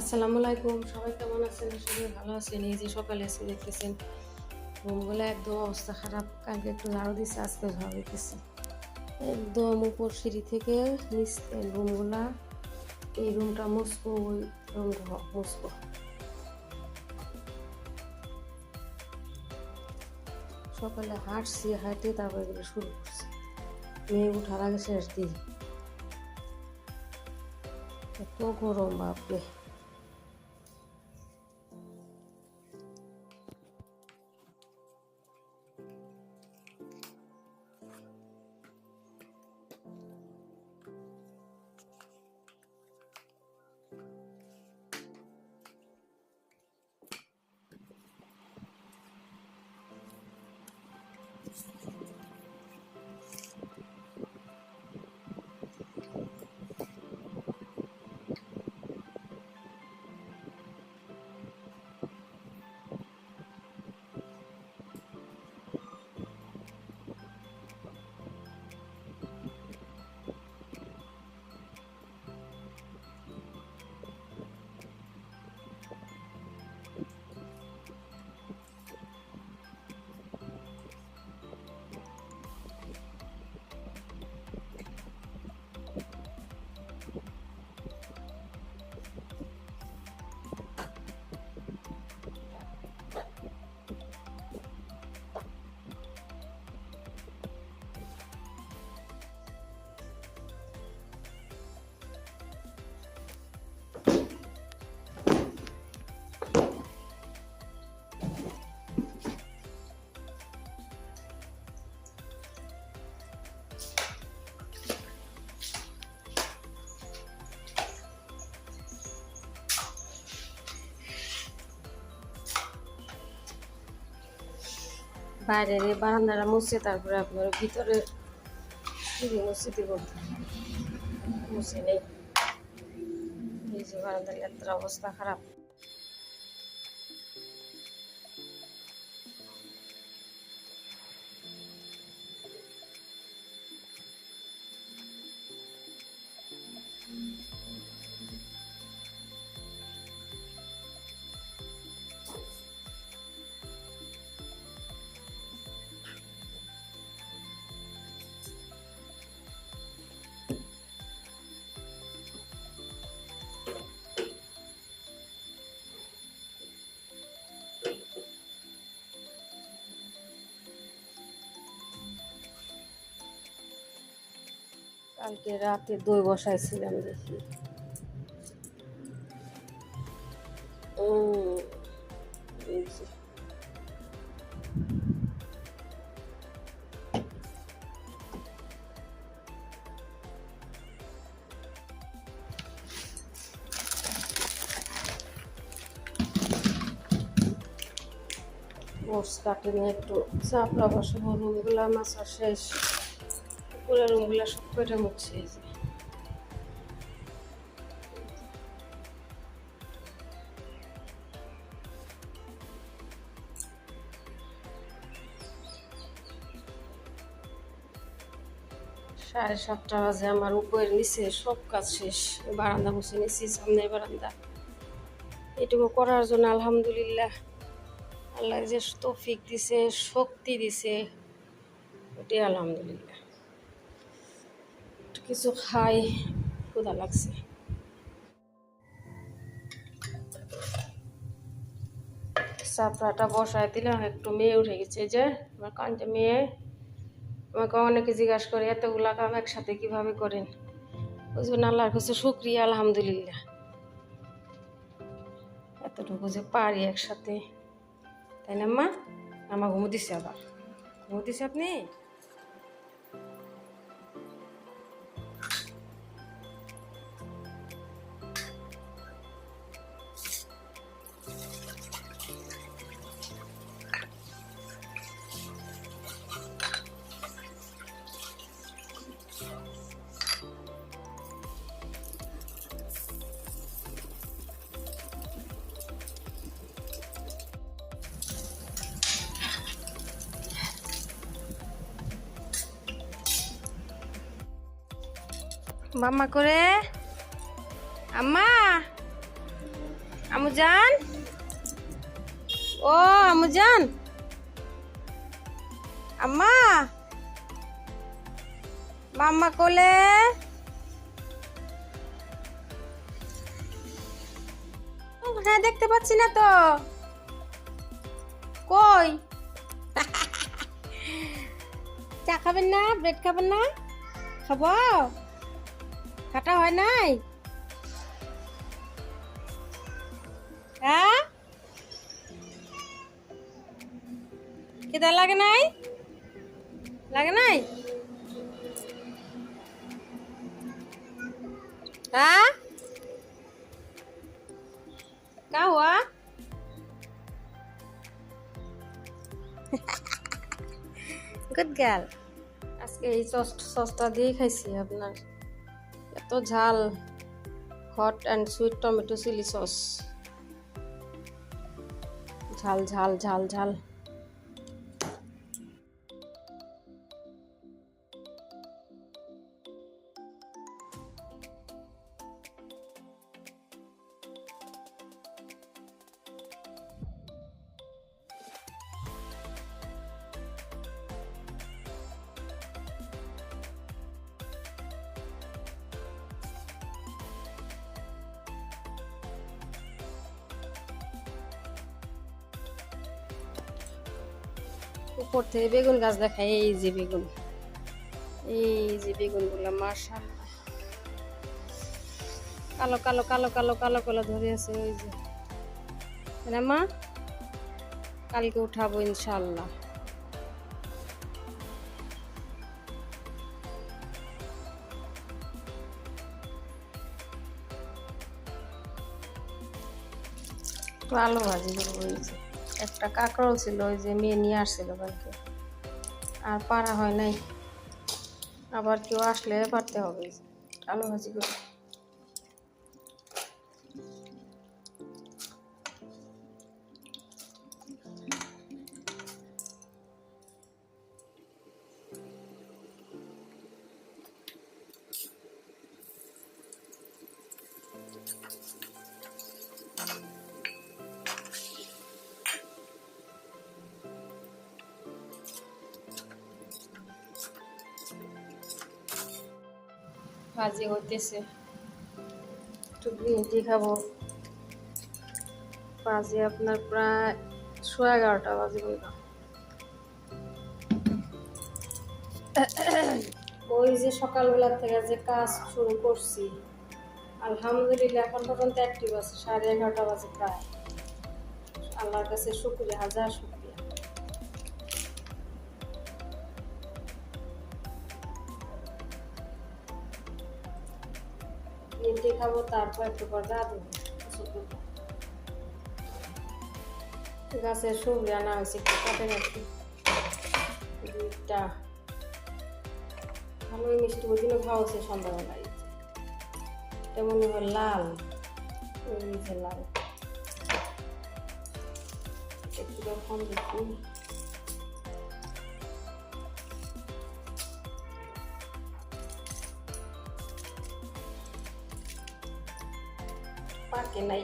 আসসালামু আলাইকুম, সবাই কেমন আছেন? সবাই ভালো আছেন। এই যে সকালে এসে দেখতেছেন, রুমগুলো একদম অবস্থা খারাপ। কালকে একটু ঝাড়ু দিচ্ছে আজকে ঝাড়ু দিতেছে। একদম উপর সিঁড়ি থেকে নিচ রুমগুলা, এই রুমটা মুছবো, ওই রুমটা মুছবো। সকালে হাঁটছি, হাঁটে তারপরে এগুলো শুরু করছি। মেয়ে উঠার আগে শেষ দিই। এত গরম, বাপরে। বাইরের এই বারান্দাটা মুছে, তারপরে আপনার ভিতরে মুছে দিব মুছে নেই। এই যে বারান্দার এত অবস্থা খারাপ। কালকে রাতে দই বসাইছিলাম দেখি। মোটস কাটে একটু। চাপড়া বসাবো রুমগুলা মাছা শেষ। করে রুমগুলো সব কয়টা মুখছে সাড়ে সাতটা বাজে, আমার উপরের নিচে সব কাজ শেষ। বারান্দা মুছে নিয়েছি সামনে বারান্দা। এটুকু করার জন্য আলহামদুলিল্লাহ। আল্লাহ যে তৌফিক দিছে, শক্তি দিছে ওটি আলহামদুলিল্লাহ। কিছু খাই, ক্ষুধা লাগছে। চাপড়াটা বসায় দিলাম, একটু মেয়ে উঠে গেছে যে, আমার কানটা মেয়ে। আমাকে অনেকে জিজ্ঞাসা করে, এতগুলা কাম একসাথে কীভাবে করেন? বুঝবেন আল্লাহর কাছে শুক্রিয়া, আলহামদুলিল্লাহ। এতটুকু যে পারি একসাথে। তাই না, মা? আমার ঘুমো দিছে আবার। ঘুমো দিছে আপনি? মাম্মা করে? আম্মা? আমু জান ও আমু জান আম্মা? মাম্মা কোলে? হ্যাঁ দেখতে পাচ্ছি না তো। কই? চা খাবেন না? ব্রেড খাবেন না? খাব? খাটা হয় নাই? হ্যাঁ? লাগে নাই? লাগে নাই? কা হুয়া গুড গার্ল আজকে এই সস সসটা দিয়ে খাইছি আপনার। ঝাল hot and sweet tomato chilli sauce ঝাল ঝাল ঝাল ঝাল। উপর থেকে বেগুন গাছ দেখায়, এই যে বেগুন। এই যে বেগুনগুলা মার্শাল কালো কালো কালো কালো কালো কালো ধরে আছে, ওই যে। মা? কালকে উঠাবো ইনশাল্লাহ আলু ভাজি করব ওই যে। একটা কাকরল ছিল, ওই যে মেয়ে নিয়ে আসছিল কালকে। আর পারা হয় নাই। আবার কেউ আসলে পারতে হবে। আলু ভাজি করে ভাজি হইতেছে। একটু টি খাব। বাজে আপনার প্রায় সোয়া এগারোটা বাজে বলবা ওই যে সকালবেলা থেকে যে কাজ শুরু করছি, আলহামদুলিল্লাহ এখন পর্যন্ত অ্যাক্টিভ আছে, সাড়ে এগারোটা বাজে প্রায়। আল্লাহর কাছে শুক্রিয়া, হাজার শুক্রিয়া। এটি খাব তারপর একটু পর রাত গাছের সবজি আনা হয়েছে, একটু কাটে রাখি। দুইটা। ভালোই মিষ্টি, ওই দিনও খাওয়া হচ্ছে সন্ধ্যাবেলায়। এটা মনে হয় লাল। লাল। একটু কম দেখি। নাই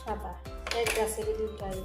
সাদা। এক গাছের দুটাই